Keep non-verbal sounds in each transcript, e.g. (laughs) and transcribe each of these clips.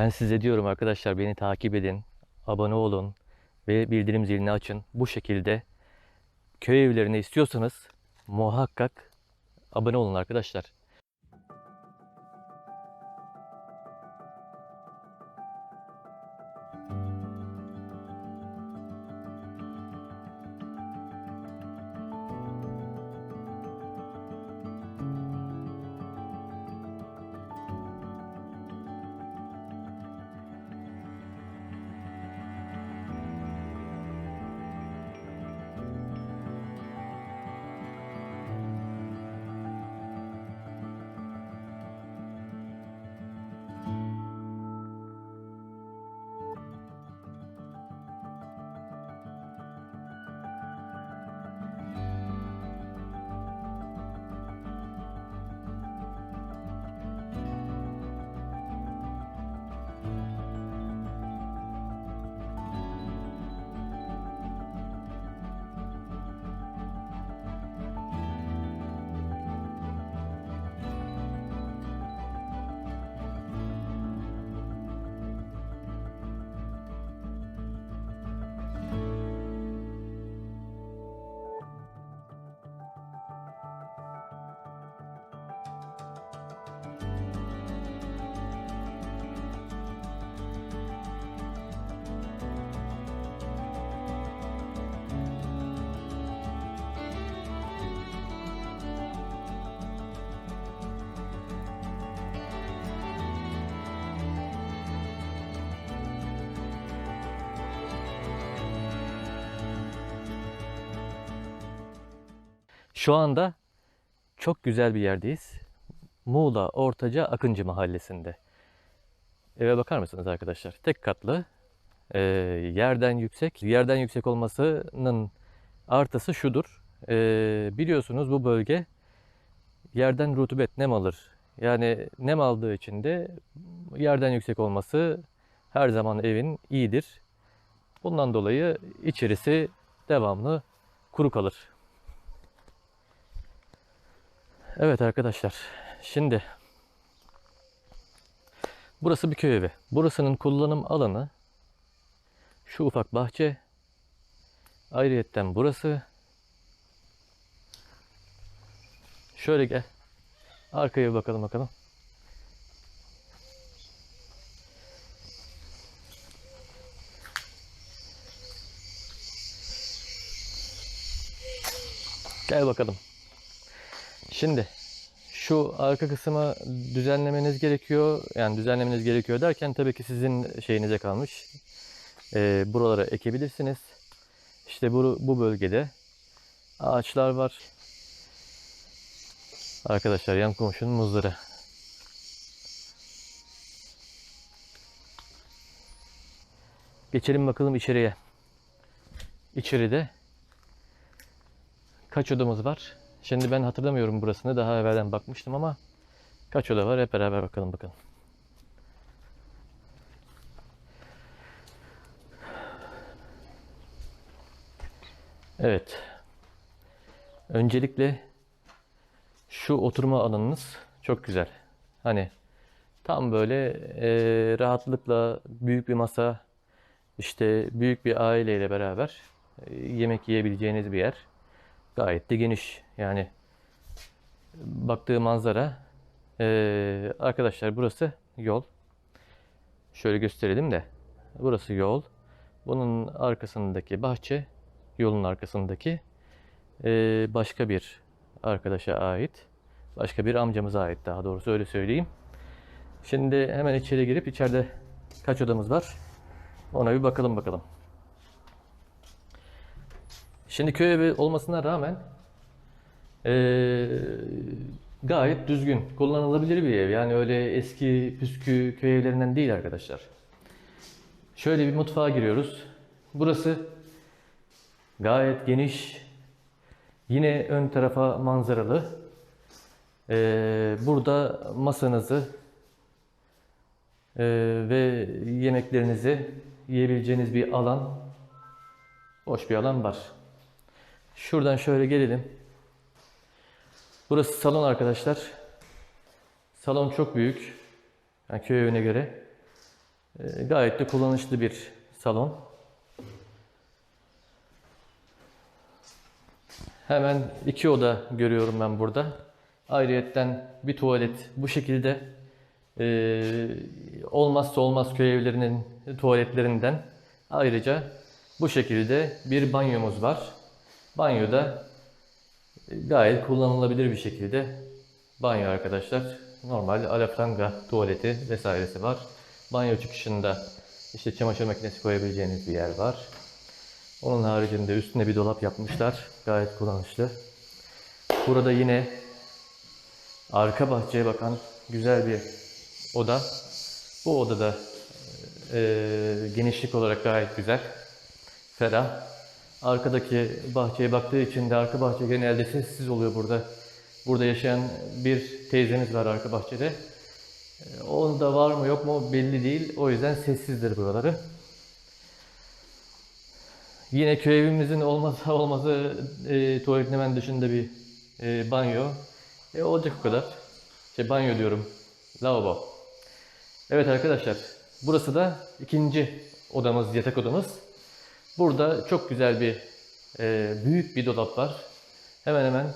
Ben size diyorum arkadaşlar beni takip edin, abone olun ve bildirim zilini açın. Bu şekilde köy evlerini istiyorsanız muhakkak abone olun arkadaşlar. Şu anda çok güzel bir yerdeyiz. Muğla Ortaca Akıncı Mahallesi'nde. Eve bakar mısınız arkadaşlar? Tek katlı, e, yerden yüksek. Yerden yüksek olmasının artısı şudur. E, biliyorsunuz bu bölge yerden rutubet, nem alır. Yani nem aldığı için de yerden yüksek olması her zaman evin iyidir. Bundan dolayı içerisi devamlı kuru kalır. Evet arkadaşlar. Şimdi burası bir köy evi. Burasının kullanım alanı şu ufak bahçe. Ayrıyetten burası. Şöyle gel. Arkaya bir bakalım bakalım. Gel bakalım. Şimdi şu arka kısmı düzenlemeniz gerekiyor. Yani düzenlemeniz gerekiyor derken tabii ki sizin şeyinize kalmış. Ee, buralara ekebilirsiniz. İşte bu, bu bölgede ağaçlar var. Arkadaşlar yan komşunun muzları. Geçelim bakalım içeriye. İçeride kaç odamız var? Şimdi ben hatırlamıyorum burasını. Daha evvelden bakmıştım ama kaç oda var hep beraber bakalım bakalım. Evet. Öncelikle şu oturma alanınız çok güzel. Hani tam böyle e, rahatlıkla büyük bir masa, işte büyük bir aileyle beraber e, yemek yiyebileceğiniz bir yer. Gayet de geniş. Yani baktığı manzara e, arkadaşlar burası yol. Şöyle gösterelim de. Burası yol. Bunun arkasındaki bahçe, yolun arkasındaki e, başka bir arkadaşa ait. Başka bir amcamıza ait daha doğrusu öyle söyleyeyim. Şimdi hemen içeri girip içeride kaç odamız var? Ona bir bakalım bakalım. Şimdi köy evi olmasına rağmen eee, gayet düzgün, kullanılabilir bir ev. Yani öyle eski püskü köy evlerinden değil arkadaşlar. Şöyle bir mutfağa giriyoruz. Burası gayet geniş. Yine ön tarafa manzaralı. Eee, burada masanızı eee, ve yemeklerinizi yiyebileceğiniz bir alan, boş bir alan var. Şuradan şöyle gelelim. Burası salon arkadaşlar. Salon çok büyük. Yani köy evine göre. Ee, gayet de kullanışlı bir salon. Hemen iki oda görüyorum ben burada. Ayrıyetten bir tuvalet bu şekilde ee, olmazsa olmaz köy evlerinin tuvaletlerinden. Ayrıca bu şekilde bir banyomuz var. Banyoda e, gayet kullanılabilir bir şekilde banyo arkadaşlar. Normal alafranga tuvaleti vesairesi var. Banyo çıkışında işte çamaşır makinesi koyabileceğiniz bir yer var. Onun haricinde üstüne bir dolap yapmışlar. Gayet kullanışlı. Burada yine arka bahçeye bakan güzel bir oda. Bu odada e, genişlik olarak gayet güzel. Ferah. Arkadaki bahçeye baktığı için de arka bahçe genelde sessiz oluyor burada. Burada yaşayan bir teyzemiz var arka bahçede. E, Onun da var mı yok mu belli değil. O yüzden sessizdir buraları. Yine köy evimizin olmazsa (laughs) olmazı e, tuvaletin hemen dışında bir e, banyo. E, olacak o kadar. Şey banyo diyorum. Lavabo. Evet arkadaşlar. Burası da ikinci odamız, yatak odamız. Burada çok güzel bir e, büyük bir dolap var. Hemen hemen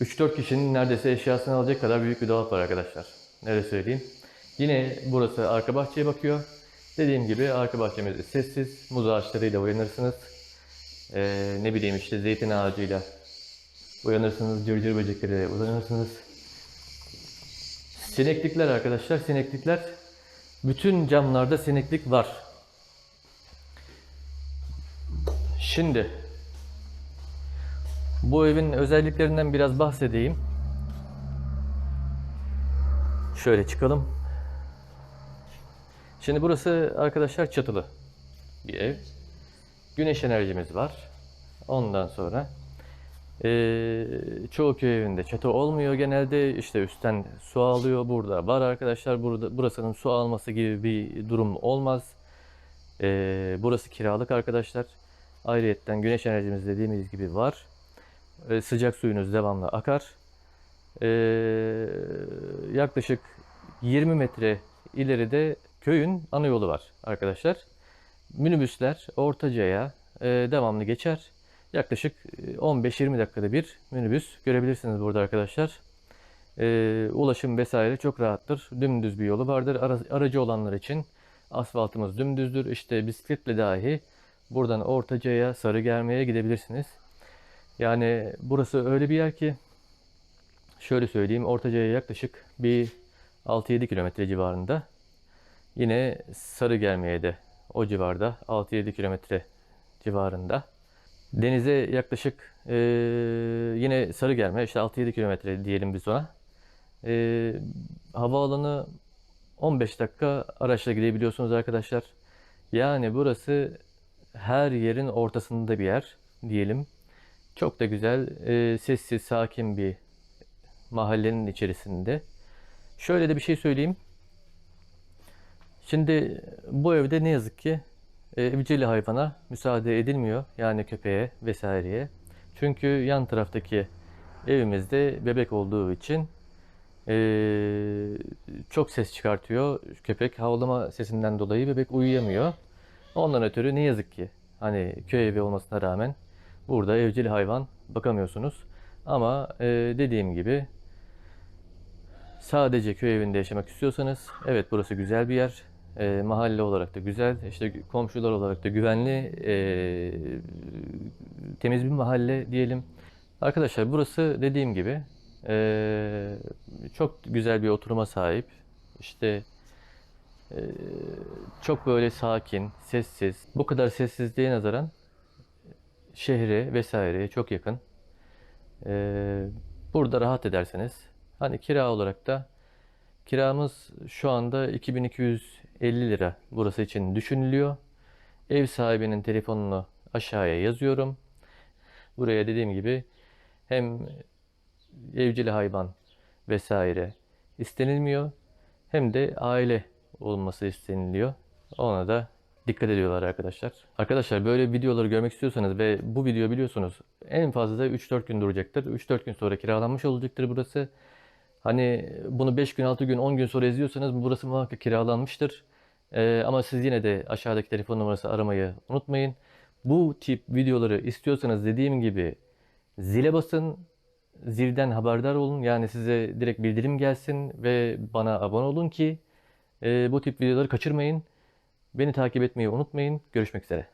3-4 kişinin neredeyse eşyasını alacak kadar büyük bir dolap var arkadaşlar. Öyle söyleyeyim. Yine burası arka bahçeye bakıyor. Dediğim gibi arka bahçemizde sessiz. Muz ağaçlarıyla uyanırsınız. Ee, ne bileyim işte zeytin ağacıyla uyanırsınız. Cırcır böcekleriyle uyanırsınız. Sineklikler arkadaşlar. Sineklikler. Bütün camlarda sineklik var. Şimdi bu evin özelliklerinden biraz bahsedeyim. Şöyle çıkalım. Şimdi burası arkadaşlar çatılı bir ev. Güneş enerjimiz var. Ondan sonra eee, çoğu köy evinde çatı olmuyor genelde. İşte üstten su alıyor. Burada var arkadaşlar. Burada burasının su alması gibi bir durum olmaz. Eee, burası kiralık arkadaşlar. Ayrıyetten güneş enerjimiz dediğimiz gibi var. Ee, sıcak suyunuz devamlı akar. Ee, yaklaşık 20 metre ileride köyün ana yolu var arkadaşlar. Minibüsler Ortaca'ya e, devamlı geçer. Yaklaşık e, 15-20 dakikada bir minibüs görebilirsiniz burada arkadaşlar. Ee, ulaşım vesaire çok rahattır. Dümdüz bir yolu vardır. Ara- aracı olanlar için asfaltımız dümdüzdür. İşte bisikletle dahi buradan Ortaca'ya, Sarıgerme'ye gidebilirsiniz. Yani burası öyle bir yer ki şöyle söyleyeyim Ortaca'ya yaklaşık bir 6-7 kilometre civarında. Yine Sarıgerme'ye de o civarda 6-7 kilometre civarında. Denize yaklaşık eee, yine Sarıgerme işte 6-7 kilometre diyelim biz ona. Eee havaalanı 15 dakika araçla gidebiliyorsunuz arkadaşlar. Yani burası her yerin ortasında bir yer diyelim. Çok da güzel, e, sessiz, sakin bir mahallenin içerisinde. Şöyle de bir şey söyleyeyim. Şimdi bu evde ne yazık ki e, evcil hayvana müsaade edilmiyor. Yani köpeğe vesaireye. Çünkü yan taraftaki evimizde bebek olduğu için e, çok ses çıkartıyor. Köpek havlama sesinden dolayı bebek uyuyamıyor. Ondan ötürü ne yazık ki hani köy evi olmasına rağmen burada evcil hayvan bakamıyorsunuz. Ama e, dediğim gibi sadece köy evinde yaşamak istiyorsanız evet burası güzel bir yer. E, mahalle olarak da güzel. işte komşular olarak da güvenli, e, temiz bir mahalle diyelim. Arkadaşlar burası dediğim gibi e, çok güzel bir oturuma sahip. İşte e, çok böyle sakin, sessiz. Bu kadar sessizliğe nazaran şehre vesaireye çok yakın. Ee, burada rahat ederseniz. Hani kira olarak da kiramız şu anda 2250 lira burası için düşünülüyor. Ev sahibinin telefonunu aşağıya yazıyorum. Buraya dediğim gibi hem evcil hayvan vesaire istenilmiyor hem de aile olması isteniliyor. Ona da dikkat ediyorlar arkadaşlar. Arkadaşlar böyle videoları görmek istiyorsanız ve bu video biliyorsunuz en fazla da 3-4 gün duracaktır. 3-4 gün sonra kiralanmış olacaktır burası. Hani bunu 5 gün, 6 gün, 10 gün sonra izliyorsanız burası muhakkak kiralanmıştır. Ee, ama siz yine de aşağıdaki telefon numarası aramayı unutmayın. Bu tip videoları istiyorsanız dediğim gibi zile basın, zilden haberdar olun. Yani size direkt bildirim gelsin ve bana abone olun ki e, bu tip videoları kaçırmayın. Beni takip etmeyi unutmayın. Görüşmek üzere.